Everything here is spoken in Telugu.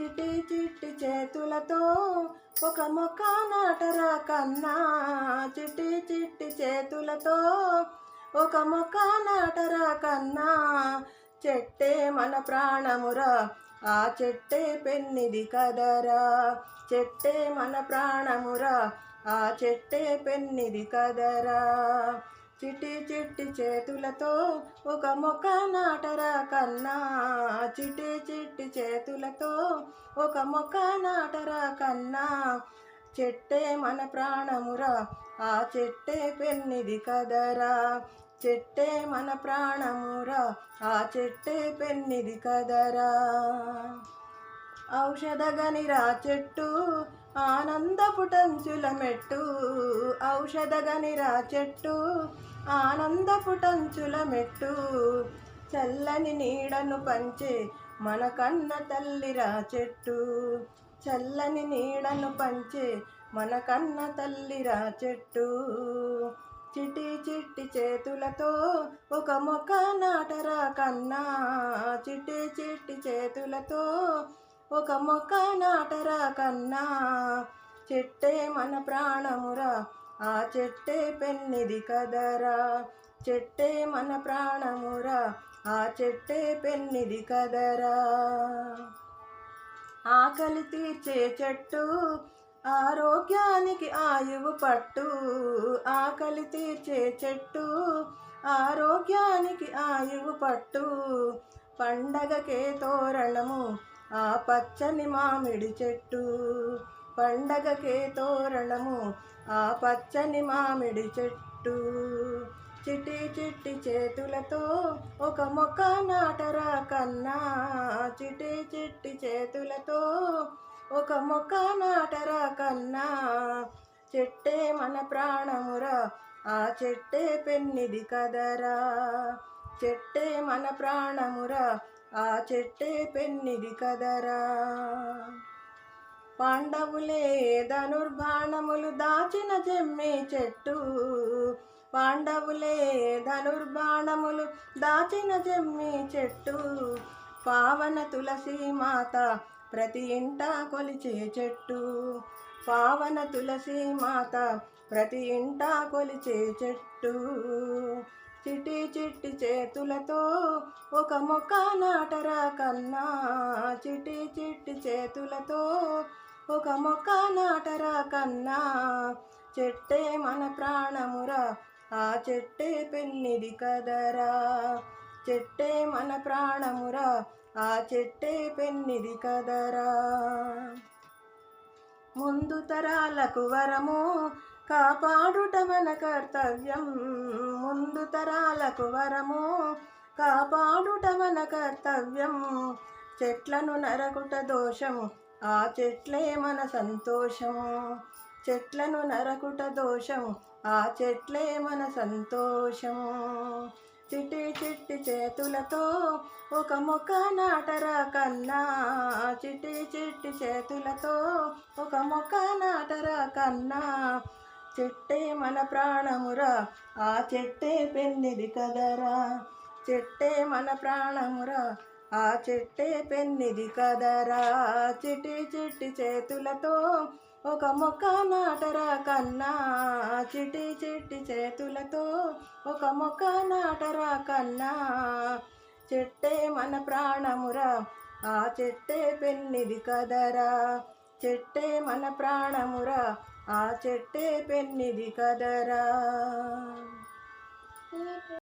చిటి చిట్టి చేతులతో ఒక మొక్క నాటరా కన్నా. చిటి చిట్టి చేతులతో ఒక మొక్క నాటరా కన్నా. చెట్టే మన ప్రాణమురా ఆ చెట్టే పెన్నిది కదరా. చెట్టే మన ప్రాణమురా ఆ చెట్టే పెన్నిది కదరా. చిట్టి చిట్టి చేతులతో ఒక మొక్క నాటరా కన్నా. చిట్టి చిట్టి చేతులతో ఒక మొక్క నాటరా కన్నా. చెట్టే మన ప్రాణమురా ఆ చెట్టే పెన్నిది కదరా. చెట్టే మన ప్రాణమురా ఆ చెట్టే పెన్నిది కదరా. ఔషధ గనిరా చెట్టు ఆనందపు టంచుల మెట్టు ఔషధ గనిరా చెట్టు ఆనందపు మెట్టు చల్లని నీడను పంచే మన కన్న తల్లిరా చెట్టు చల్లని నీడను పంచే మన కన్న తల్లిరా చెట్టు. చిటి చిట్టి చేతులతో ఒక మొక్క నాటరా కన్నా చిట్టి చిట్టి చేతులతో ఒక మొక్క నాటరా కన్నా? చెట్టే మన ప్రాణమురా. ఆ చెట్టే పెన్నిది కదరా. చెట్టే మన ప్రాణమురా. ఆ చెట్టే పెన్నిది కదరా. ఆకలి తీర్చే చెట్టు ఆరోగ్యానికి ఆయువు పట్టు. ఆకలి తీర్చే చెట్టు ఆరోగ్యానికి ఆయువు పట్టు. పండగకే తోరణము ఆ పచ్చని మామిడి చెట్టు పండగకే తోరణము ఆ పచ్చని మామిడి చెట్టు. చిట్టి చిట్టి చేతులతో ఒక మొక్క నాటరా కన్నా చిట్టి చిట్టి చేతులతో ఒక మొక్క నాటరా కన్నా. చెట్టే మన ప్రాణమురా ఆ చెట్టే పెన్నిది కదరా. చెట్టే మన ప్రాణమురా ఆ చెట్టే పెన్నిది కదరా. పాండవులే ధనుర్బాణములు దాచిన చెమ్మి చెట్టు. పాండవులే ధనుర్బాణములు దాచిన జమ్మి చెట్టు. పావన తులసి మాత ప్రతి ఇంట కొలిచే చెట్టు. పావన తులసి మాత ప్రతి ఇంట కొలిచే చెట్టు. చిట్టి చిట్టి చేతులతో ఒక మొక్క నాటరా కన్నా. చిట్టి చిట్టి చేతులతో ఒక మొక్క నాటరా కన్నా. చెట్టే మన ప్రాణమురా ఆ చెట్టే పెన్నిది కదరా. చెట్టే మన ప్రాణమురా ఆ చెట్టే పెన్నిది కదరా. ముందు తరాలకు వరము కాపాడుట మన కర్తవ్యం ముందు తరాలకు వరము. కాపాడుట మన కర్తవ్యం చెట్లను నరకుట దోషం ఆ చెట్లే మన సంతోషం చెట్లను నరకుట దోషం ఆ చెట్లే మన సంతోషం చిట్టి చిట్టి చేతులతో ఒక మొక్క నాటరా కన్నా. చిట్టి చిట్టి చేతులతో ఒక మొక్క నాటరా కన్నా. చెట్టే మన ప్రాణమురా ఆ చెట్టే పెన్నిది కదరా. చెట్టే మన ప్రాణమురా ఆ చెట్టే పెన్నిది కదరా. చిట్టి చిట్టి చేతులతో ఒక మొక్క నాటరా కన్నా. చిటి చిట్టి చేతులతో ఒక మొక్క నాటరా కన్నా. చెట్టే మన ప్రాణమురా ఆ చెట్టే పెన్నిది కదరా. చెట్టే మన ప్రాణమురా ఆ చెట్టే పెన్నిది కదరా.